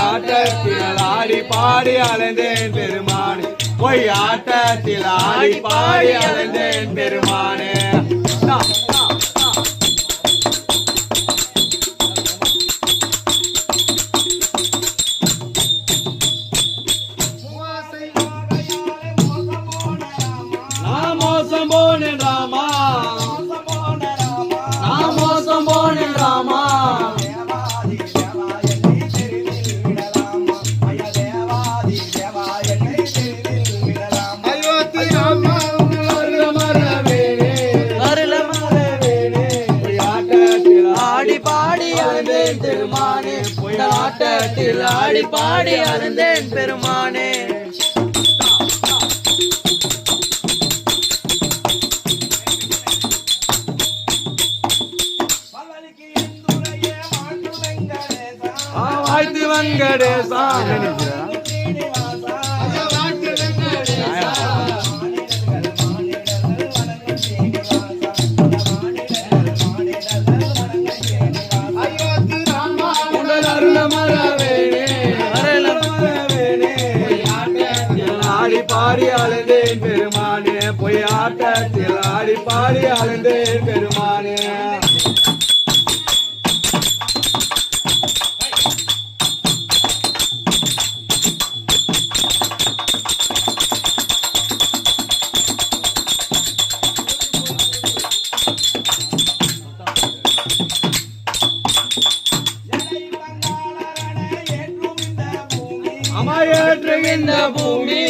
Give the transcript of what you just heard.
ஆட்டத்தில் ஆடி பாடி அலைந்தேன் பெருமானே. பொய் ஆட்டத்தில் ஆடி பாடி அலைந்தேன் பெருமானே. ஆட்டத்தில் ஆடி பாடி அழுந்தேன் பெருமானே. வாழ்த்து வெங்கடேசா பாடி அழுந்தேன் பெருமானே. பொய் ஆட்டத்தில் ஆடி பாடி அழுந்தேன் பெருமானே அமையேற்று இந்த பூமி.